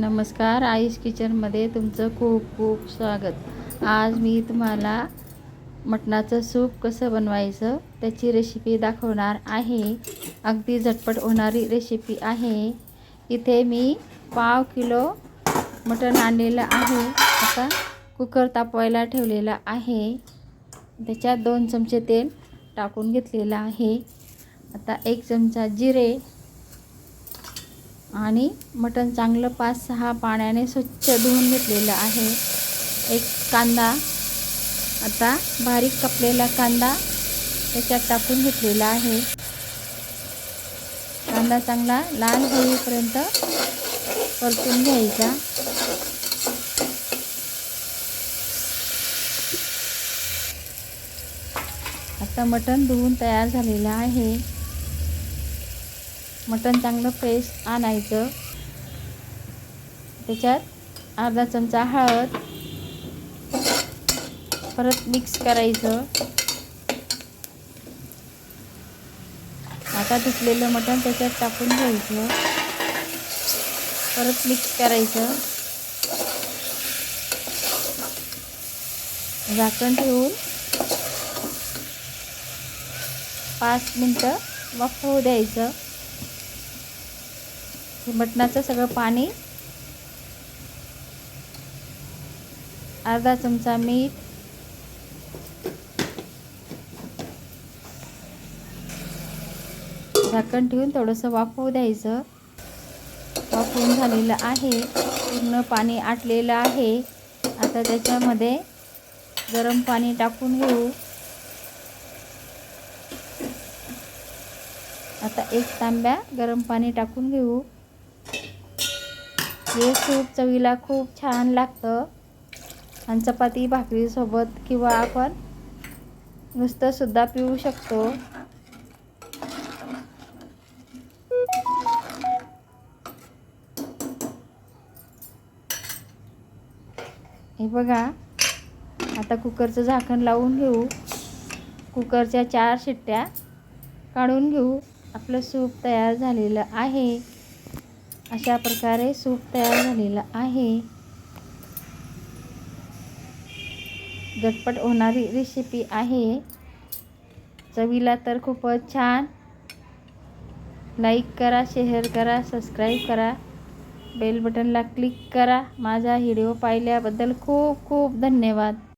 नमस्कार आईश किचनमध्ये तुमचं खूप खूप स्वागत. आज मी तुम्हाला मटणाचं सूप कसं बनवायचं त्याची रेसिपी दाखवणार आहे. अगदी झटपट होणारी रेसिपी आहे. इथे मी पाव किलो मटण आणलेलं आहे. आता कुकर तापवायला ठेवलेला आहे. त्याच्यात दोन चमचे तेल टाकून घेतलेलं आहे. आता एक चमचा जिरे आणि मटण चांगलं पाच सहा पाण्याने स्वच्छ धुवून घेतलेलं आहे. एक कांदा आता बारीक कापलेला कांदा त्याच्यात टाकून घेतलेला आहे. कांदा चांगला लाल होईपर्यंत परतून घ्यायचा. आता मटण धुवून तयार झालेलं आहे. मटण चांगलं फ्रेश आणायचं. त्याच्यात अर्धा चमचा हळद. परत मिक्स करायचं. आता धुतलेलं मटण त्याच्यात टाकून घ्यायचं. परत मिक्स करायचं. झाकण ठेवून पाच मिनटं वाफवू द्यायचं. हे मटणाचं सगळं पाणी. अर्धा चमचा मीठ. झाकण ठेवून थोडंसं वाफवू द्यायचं. वाफवून झालेलं आहे. पूर्ण पाणी आटलेलं आहे. आता त्याच्यामध्ये गरम पाणी टाकून घेऊ. आता एक तांब्या गरम पाणी टाकून घेऊ. हे सूप चवीला खूप छान लागतं. आणि चपाती भाकरीसोबत किंवा आपण नुसतंसुद्धा पिऊ शकतो. हे बघा आता कुकरचं झाकण लावून घेऊ. कुकरच्या चार शिट्ट्या काढून घेऊ. आपलं सूप तयार झालेलं आहे. अशा प्रकारे सूप तयार झालेलं आहे. झटपट होणारी रेसिपी आहे. चवीला तर खूपच छान. लाईक करा शेअर करा सबस्क्राईब करा. बेल बटनला क्लिक करा. माझा व्हिडिओ पाहिल्याबद्दल खूप खूप धन्यवाद.